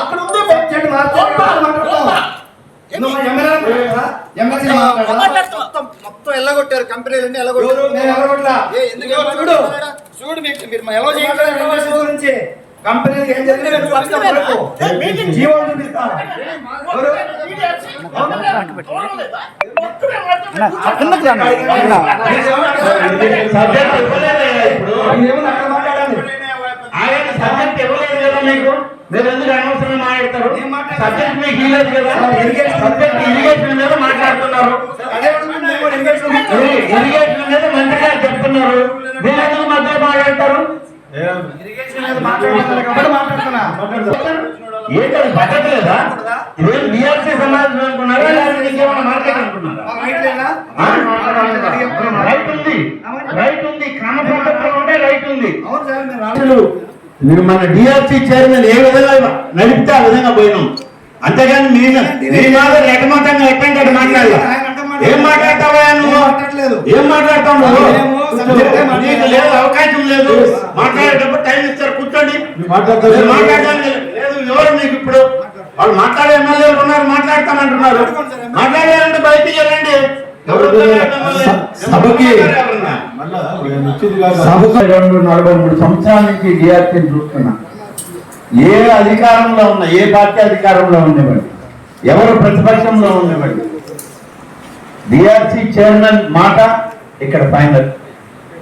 అక్కడ ఉంది చెట్టు మొత్తం ఎల్లగొట్టారు. కంపెనీలన్నీ ఎల్లగొట్టారు. చూడు. మీకు మీరు కంపెనీ ఏం జరిగింది? జీవనం మీరు ఎందుకు అనవసరంగా మాట్లాడతారు? ఏం మాట్లాడాలి? సబ్జెక్ట్ మీకు ఇవ్వలేదు కదా? సార్, ఇరిగేషన్ సబ్జెక్ట్ ఇరిగేషన్ మీద మాట్లాడుతున్నారు. ఇరిగేషన్ మీద మంత్రి గారు చెప్తున్నారు. మీరు ఎందుకు మధ్య మాట్లాడతారు? ఇరిగేషన్ మీద మాట్లాడుతున్నారు కాబట్టి మాట్లాడుతున్నా. ఏంటి అది పద్ధతి లేదా? ఇదేం బిఆర్సీ సమాజం అనుకున్నారా? లేకపోతే ఇంకేమైనా మార్కెట్ అనుకున్నారా? రైట్ ఉంది. రైట్ ఉంది. క్రమ పద్ధతిలో ఉంటే రైట్ ఉంది. మన డిఆర్సీ చైర్మన్ ఏ విధంగా నడిపితే ఆ విధంగా పోయినాం. అంతేగాని మీ మీ మాదిరి ఎకమతంగా ఎట్టంటే అటు మాట్లాడాలి? ఏం మాట్లాడతావా నువ్వు. ఏం మాట్లాడతావు. నీకు లేదు అవకాశం లేదు. మాట్లాడేటప్పుడు టైం ఇస్తారు. కూర్చోండి. మాట్లాడడానికి లేదు. ఎవరు మీకు ఇప్పుడు? వాళ్ళు మాట్లాడే ఎమ్మెల్యేలు ఉన్నారు మాట్లాడతానంటున్నారు. మాట్లాడాలంటే బయటికి వెళ్ళండి. ఎవరు? సభకు రెండు నలభై మూడు సంవత్సరాల నుంచి డిఆర్సీని చూస్తున్నా. ఏ అధికారంలో ఉన్న ఏ పార్టీ అధికారంలో ఉండేవాడి ఎవరు ప్రతిపక్షంలో ఉండేవాడి డిఆర్సీ చైర్మన్ మాట ఇక్కడ ఫైనల్.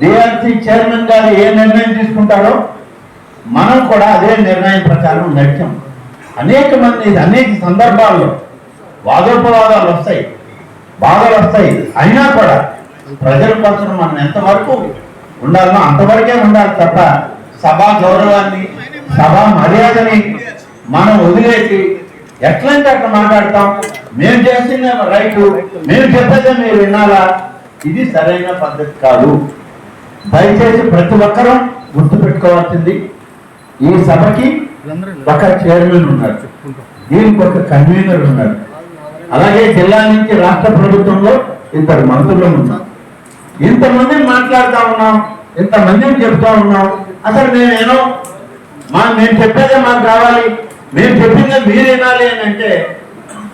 డిఆర్సీ చైర్మన్ గారు ఏ నిర్ణయం తీసుకుంటారో మనం కూడా అదే నిర్ణయం ప్రకారం నడిచాం. అనేక మంది అనేక సందర్భాల్లో వాదోపవాదాలు వస్తాయి. బాధలు వస్తాయి. అయినా కూడా ప్రజల కోసం మనం ఎంతవరకు ఉండాలో అంతవరకే ఉండాలి తప్ప సభా గౌరవాన్ని సభా మర్యాదని మనం వదిలేసి ఎట్లంటే అట్లా మాట్లాడతాం? మేము చేసిన రైతు మేము చెప్పేదే మీరు వినాలా? ఇది సరైన పద్ధతి కాదు. దయచేసి ప్రతి ఒక్కరూ గుర్తుపెట్టుకోవాల్సింది ఈ సభకి ఒక చైర్మన్ ఉన్నారు. దీనికి ఒక కన్వీనర్ ఉన్నారు. అలాగే జిల్లా నుంచి రాష్ట్ర ప్రభుత్వంలో ఇద్దరు మంత్రులు ఉన్నారు. ఇంతమంది మాట్లాడుతా ఉన్నాం ఇంతమందిని చెప్తా ఉన్నాం. అసలు నేనేనో మా మేము చెప్పేదే మాకు కావాలి. మేము చెప్పిందే మీరు వినాలి అని అంటే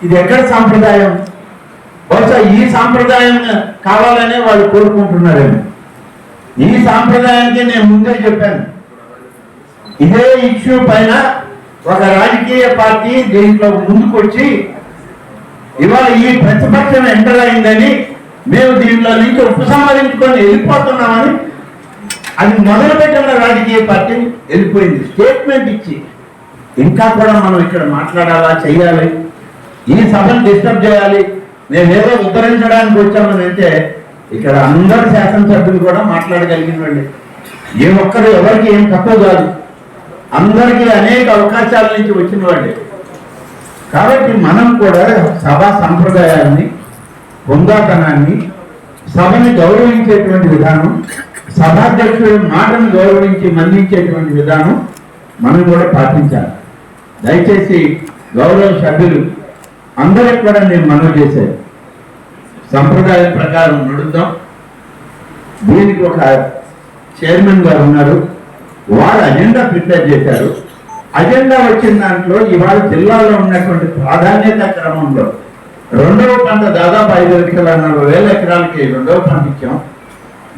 ఇది ఎక్కడ సాంప్రదాయం? బహుశా ఈ సాంప్రదాయం కావాలనే వాళ్ళు కోరుకుంటున్నారేమో. ఈ సాంప్రదాయానికి నేను ముందే చెప్పాను. ఇదే ఇష్యూ పైన ఒక రాజకీయ పార్టీ దీంట్లో ముందుకొచ్చి ఇవాళ ఈ ప్రతిపక్షం ఎంటర్ అయిందని మేము దీనిలో నుంచి ఉపసంహరించుకొని వెళ్ళిపోతున్నామని అది మొదలుపెట్టిన రాజకీయ పార్టీ వెళ్ళిపోయింది. స్టేట్మెంట్ ఇచ్చి ఇంకా కూడా మనం ఇక్కడ మాట్లాడాలా చేయాలి ఈ సభను డిస్టర్బ్ చేయాలి? మేము ఏదో ఉద్ధరించడానికి వచ్చామని అంటే ఇక్కడ అందరు శాసనసభ్యులు కూడా మాట్లాడగలిగినండి ఏ ఒక్కరు ఎవరికి ఏం తక్కువ కాదు. అందరికీ అనేక అవకాశాల నుంచి వచ్చిన వాళ్ళే కాబట్టి మనం కూడా సభా సంప్రదాయాన్ని హుందాతనాన్ని సభని గౌరవించేటువంటి విధానం సభాధ్యక్షుడి మాటను గౌరవించి మన్నించేటువంటి విధానం మనం కూడా పాటించాలి. దయచేసి గౌరవ సభ్యులు అందరికి కూడా నేను మనవి చేశాను సంప్రదాయం ప్రకారం నడుద్దాం. దీనికి ఒక చైర్మన్ గారు ఉన్నారు. వారు అజెండా ప్రిపేర్ చేశారు. అజెండా వచ్చిన దాంట్లో ఇవాళ జిల్లాలో ఉన్నటువంటి ప్రాధాన్యత క్రమంలో రెండవ పంట దాదాపు ఐదు లక్షల నలభై వేల ఎకరాలకి రెండవ పంట ఇచ్చాం.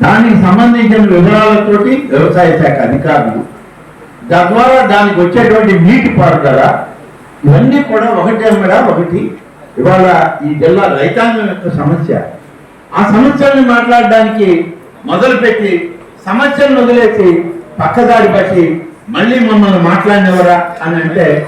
దానికి సంబంధించిన వివరాలతోటి వ్యవసాయ శాఖ అధికారులు తద్వారా దానికి వచ్చేటువంటి నీటి పారుదల ఇవన్నీ కూడా ఒకటే మేడ ఒకటి. ఇవాళ ఈ జిల్లా రైతాంగం యొక్క సమస్య. ఆ సమస్యల్ని మాట్లాడడానికి మొదలుపెట్టి సమస్యలను వదిలేసి పక్కదారి బట్టి మళ్ళీ మమ్మల్ని మాట్లాడినవరా అని అంటే